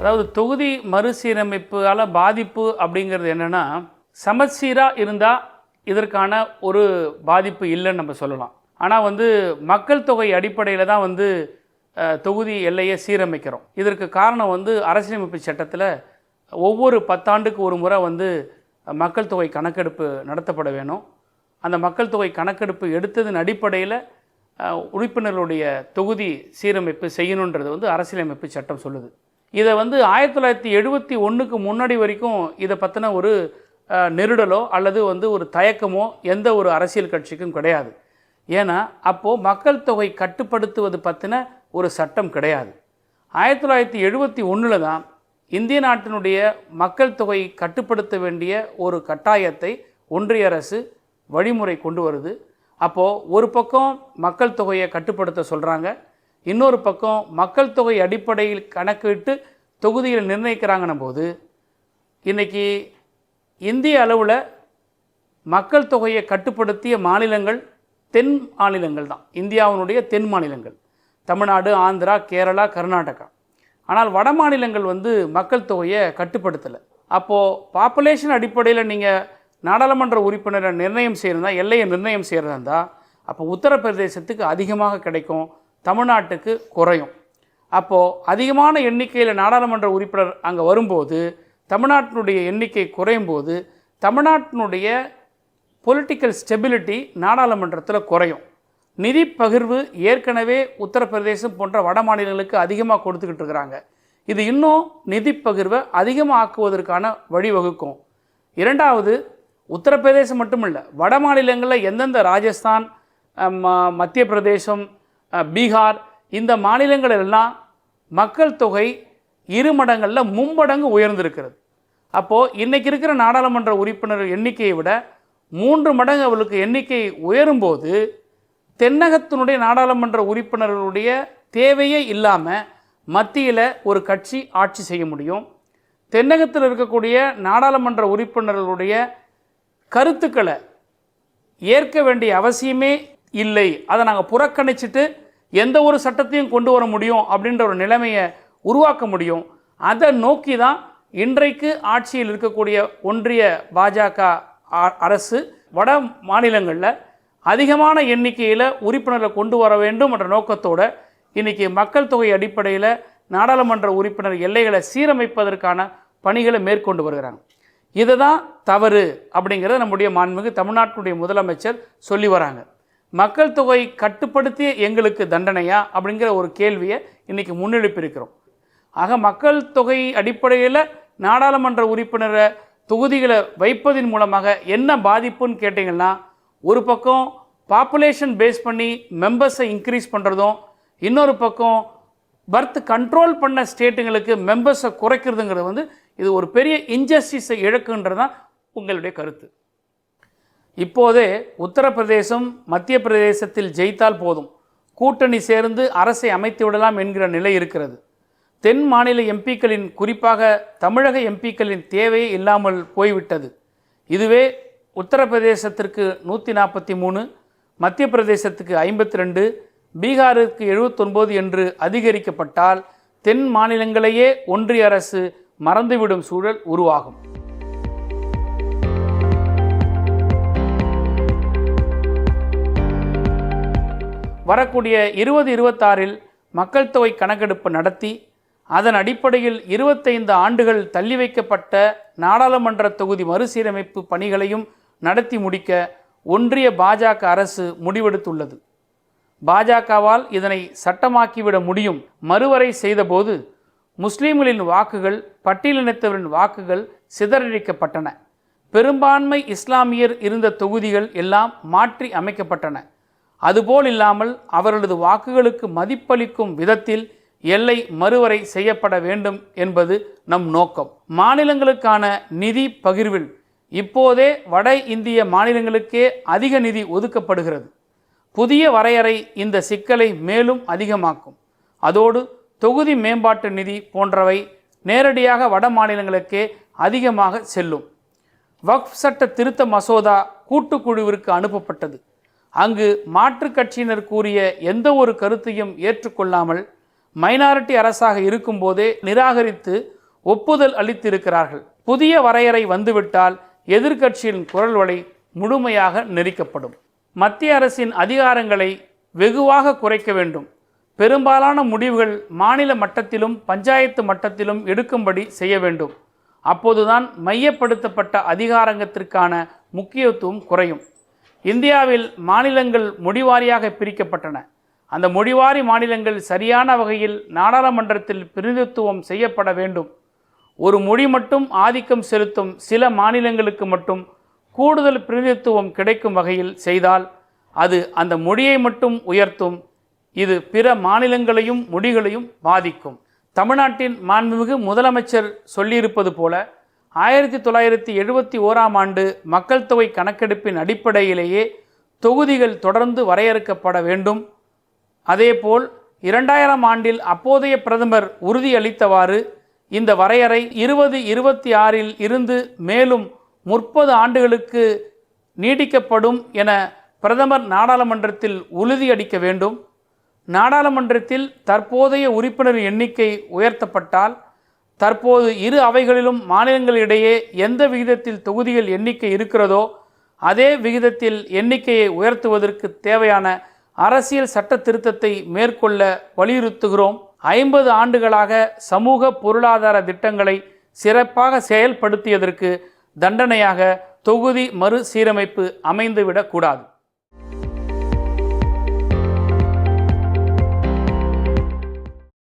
அதாவது தொகுதி மறுசீரமைப்பால் பாதிப்பு அப்படிங்கிறது என்னென்னா சமச்சீராக இருந்தால் இதற்கான ஒரு பாதிப்பு இல்லைன்னு நம்ம சொல்லலாம். ஆனால் வந்து மக்கள் தொகை அடிப்படையில் தான் வந்து தொகுதி எல்லையை சீரமைக்கிறோம். இதற்கு காரணம் வந்து அரசியலமைப்பு சட்டத்தில் ஒவ்வொரு பத்தாண்டுக்கு ஒரு முறை வந்து மக்கள் தொகை கணக்கெடுப்பு நடத்தப்பட வேணும். அந்த மக்கள் தொகை கணக்கெடுப்பு எடுத்ததன் அடிப்படையில் உறுப்பினர்களுடைய தொகுதி சீரமைப்பு செய்யணுன்றது வந்து அரசியலமைப்பு சட்டம் சொல்லுது. இதை வந்து ஆயிரத்தி தொள்ளாயிரத்தி எழுபத்தி ஒன்றுக்கு முன்னாடி வரைக்கும் இதை பற்றின ஒரு நெருடலோ அல்லது வந்து ஒரு தயக்கமோ எந்த ஒரு அரசியல் கட்சிக்கும் கிடையாது. ஏன்னா அப்போது மக்கள் தொகை கட்டுப்படுத்துவது பற்றின ஒரு சட்டம் கிடையாது. ஆயிரத்தி தொள்ளாயிரத்தி எழுபத்தி ஒன்றில் தான் இந்திய நாட்டினுடைய மக்கள் தொகை கட்டுப்படுத்த வேண்டிய ஒரு கட்டாயத்தை ஒன்றிய அரசு வழிமுறை கொண்டு வருது. அப்போது ஒரு பக்கம் மக்கள் தொகையை கட்டுப்படுத்த சொல்கிறாங்க இன்னொரு பக்கம் மக்கள் தொகை அடிப்படையில் கணக்கிட்டு தொகுதியில் நிர்ணயிக்கிறாங்கன்னும் போது இன்றைக்கி இந்திய அளவில் மக்கள் தொகையை கட்டுப்படுத்திய மாநிலங்கள் தென் மாநிலங்கள் தான். இந்தியாவினுடைய தென் மாநிலங்கள். தமிழ்நாடு ஆந்திரா கேரளா கர்நாடகா. ஆனால் வட மாநிலங்கள் வந்து மக்கள் தொகையை கட்டுப்படுத்தலை. அப்போது பாப்புலேஷன் அடிப்படையில் நீங்கள் நாடாளுமன்ற உறுப்பினரை நிர்ணயம் செய்கிறதா எல்லையை நிர்ணயம் செய்கிறதா இருந்தால் அப்போ உத்தரப்பிரதேசத்துக்கு அதிகமாக கிடைக்கும். தமிழ்நாட்டுக்கு குறையும். அப்போது அதிகமான எண்ணிக்கையில் நாடாளுமன்ற உறுப்பினர் அங்கே வரும்போது தமிழ்நாட்டினுடைய எண்ணிக்கை குறையும் போது தமிழ்நாட்டினுடைய பொலிட்டிக்கல் ஸ்டெபிலிட்டி நாடாளுமன்றத்தில் குறையும். நிதி பகிர்வு ஏற்கனவே உத்தரப்பிரதேசம் போன்ற வட மாநிலங்களுக்கு அதிகமாக கொடுத்துக்கிட்டு இருக்கிறாங்க. இது இன்னும் நிதி பகிர்வை அதிகமாக ஆக்குவதற்கான வழிவகுக்கும். இரண்டாவது உத்தரப்பிரதேசம் மட்டுமில்லை வட மாநிலங்களில் எந்தெந்த ராஜஸ்தான் மத்திய பிரதேசம் பீகார் இந்த மாநிலங்களெல்லாம் மக்கள் தொகை இரு மடங்களில் மும்மடங்கு உயர்ந்திருக்கிறது. அப்போது இன்றைக்கி இருக்கிற நாடாளுமன்ற உறுப்பினர் எண்ணிக்கையை விட மூன்று மடங்கு அவளுக்கு எண்ணிக்கை உயரும்போது தென்னகத்தினுடைய நாடாளுமன்ற உறுப்பினர்களுடைய தேவையே இல்லாமல் மத்தியில் ஒரு கட்சி ஆட்சி செய்ய முடியும். தென்னகத்தில் இருக்கக்கூடிய நாடாளுமன்ற உறுப்பினர்களுடைய கருத்துக்களை ஏற்க வேண்டிய அவசியமே இல்லை. அதை நாங்கள் புறக்கணிச்சிட்டு எந்த ஒரு சட்டத்தையும் கொண்டு வர முடியும் அப்படின்ற ஒரு நிலைமையை உருவாக்க முடியும். அதை நோக்கி தான் இன்றைக்கு ஆட்சியில் இருக்கக்கூடிய ஒன்றிய பாஜக அரசு வட மாநிலங்களில் அதிகமான எண்ணிக்கையில் உறுப்பினர்களை கொண்டு வர வேண்டும் என்ற நோக்கத்தோடு இன்றைக்கி மக்கள் தொகை அடிப்படையில் நாடாளுமன்ற உறுப்பினர் எல்லைகளை சீரமைப்பதற்கான பணிகளை மேற்கொண்டு வருகிறாங்க. இதை தான் தவறு அப்படிங்கிறத நம்முடைய மாண்புமிகு தமிழ்நாட்டினுடைய முதலமைச்சர் சொல்லி வராங்க. மக்கள் தொகை கட்டுப்படுத்தி எங்களுக்கு தண்டனையா அப்படிங்கிற ஒரு கேள்வியை இன்றைக்கி முன்னெடுப்பிருக்கிறோம். ஆக மக்கள் தொகை அடிப்படையில் நாடாளுமன்ற உறுப்பினரை தொகுதிகளை வைப்பதின் மூலமாக என்ன பாதிப்புன்னு கேட்டிங்கன்னா ஒரு பக்கம் பாப்புலேஷன் பேஸ் பண்ணி மெம்பர்ஸை இன்க்ரீஸ் பண்ணுறதும் இன்னொரு பக்கம் பர்த் கண்ட்ரோல் பண்ண ஸ்டேட்டுங்களுக்கு மெம்பர்ஸை குறைக்கிறதுங்கிறது வந்து இது ஒரு பெரிய இன்ஜஸ்டிஸை இழக்குன்றது தான் உங்களுடைய கருத்து. இப்போதே உத்தரப்பிரதேசம் மத்திய பிரதேசத்தில் ஜெயித்தால் போதும். கூட்டணி சேர்ந்து அரசை அமைத்து விடலாம் என்கிற நிலை இருக்கிறது. தென் மாநில எம்பிக்களின் குறிப்பாக தமிழக எம்பிக்களின் தேவையே இல்லாமல் போய்விட்டது. இதுவே உத்தரப்பிரதேசத்திற்கு நூற்றி நாற்பத்தி மூணு மத்திய பிரதேசத்துக்கு ஐம்பத்தி ரெண்டு பீகாருக்கு எழுபத்தொன்பது என்று அதிகரிக்கப்பட்டால் தென் மாநிலங்களையே ஒன்றிய அரசு மறந்துவிடும் சூழல் உருவாகும். வரக்கூடிய இருபது இருபத்தாறில் மக்கள் தொகை கணக்கெடுப்பு நடத்தி அதன் அடிப்படையில் இருபத்தைந்து ஆண்டுகள் தள்ளி வைக்கப்பட்ட நாடாளுமன்ற தொகுதி மறுசீரமைப்பு பணிகளையும் நடத்தி முடிக்க ஒன்றிய பாஜக அரசு முடிவெடுத்துள்ளது. பாஜகவால் இதனை சட்டமாக்கிவிட முடியும் மறுவரை செய்தபோது முஸ்லீம்களின் வாக்குகள் பட்டியலினத்தவரின் வாக்குகள் சிதறடிக்கப்பட்டன. பெரும்பான்மை இஸ்லாமியர் இருந்த தொகுதிகள் எல்லாம் மாற்றி அமைக்கப்பட்டன. அதுபோல் இல்லாமல் அவர்களது வாக்குகளுக்கு மதிப்பளிக்கும் விதத்தில் எல்லை மறுவரை செய்யப்பட வேண்டும் என்பது நம் நோக்கம். மாநிலங்களுக்கான நிதி பகிர்வில் இப்போதே வட இந்திய மாநிலங்களுக்கே அதிக நிதி ஒதுக்கப்படுகிறது. புதிய வரையறை இந்த சிக்கலை மேலும் அதிகமாக்கும். அதோடு தொகுதி மேம்பாட்டு நிதி போன்றவை நேரடியாக வட மாநிலங்களுக்கே அதிகமாக செல்லும். வக்ஃப் சட்ட திருத்த மசோதா கூட்டுக்குழுவிற்கு அனுப்பப்பட்டது. அங்கு மாற்று கட்சியினர் கூறிய எந்த ஒரு கருத்தையும் ஏற்றுக்கொள்ளாமல் மைனாரிட்டி அரசாக இருக்கும்போதே நிராகரித்து ஒப்புதல் அளித்திருக்கிறார்கள். புதிய வரையறை வந்துவிட்டால் எதிர்க்கட்சியின் குரல் வலை முழுமையாக நெரிக்கப்படும். மத்திய அரசின் அதிகாரங்களை வெகுவாக குறைக்க வேண்டும். பெரும்பாலான முடிவுகள் மாநில மட்டத்திலும் பஞ்சாயத்து மட்டத்திலும் எடுக்கும்படி செய்ய வேண்டும். அப்போதுதான் மையப்படுத்தப்பட்ட அதிகாரங்கத்திற்கான முக்கியத்துவம் குறையும். இந்தியாவில் மாநிலங்கள் மொழிவாரியாக பிரிக்கப்பட்டன. அந்த மொழிவாரி மாநிலங்கள் சரியான வகையில் நாடாளுமன்றத்தில் பிரதிநிதித்துவம் செய்யப்பட வேண்டும். ஒரு மொழி மட்டும் ஆதிக்கம் செலுத்தும் சில மாநிலங்களுக்கு மட்டும் கூடுதல் பிரதிநிதித்துவம் கிடைக்கும் வகையில் செய்தால் அது அந்த மொழியை மட்டும் உயர்த்தும் இது பிற மாநிலங்களையும் மொழிகளையும் பாதிக்கும். தமிழ்நாட்டின் மாண்புமிகு முதலமைச்சர் சொல்லியிருப்பது போல ஆயிரத்தி தொள்ளாயிரத்தி எழுபத்தி ஓராம் ஆண்டு மக்கள் தொகை கணக்கெடுப்பின் அடிப்படையிலேயே தொகுதிகள் தொடர்ந்து வரையறுக்கப்பட வேண்டும். அதேபோல் இரண்டாயிரம் ஆண்டில் அப்போதைய பிரதமர் உறுதியளித்தவாறு இந்த வரையறை இருபது இருபத்தி ஆறில் இருந்து மேலும் முப்பது ஆண்டுகளுக்கு நீடிக்கப்படும் என பிரதமர் நாடாளுமன்றத்தில் உறுதியளிக்க வேண்டும். நாடாளுமன்றத்தில் தற்போதைய உறுப்பினர் எண்ணிக்கை உயர்த்தப்பட்டால் தற்போது இரு அவைகளிலும் மாநிலங்களிடையே எந்த விகிதத்தில் தொகுதிகள் எண்ணிக்கை இருக்கிறதோ அதே விகிதத்தில் எண்ணிக்கையை உயர்த்துவதற்கு தேவையான அரசியல் சட்ட திருத்தத்தை மேற்கொள்ள வலியுறுத்துகிறோம். ஐம்பது ஆண்டுகளாக சமூக பொருளாதார திட்டங்களை சிறப்பாக செயல்படுத்தியதற்கு தண்டனையாக தொகுதி மறுசீரமைப்பு அமைந்துவிடக்கூடாது.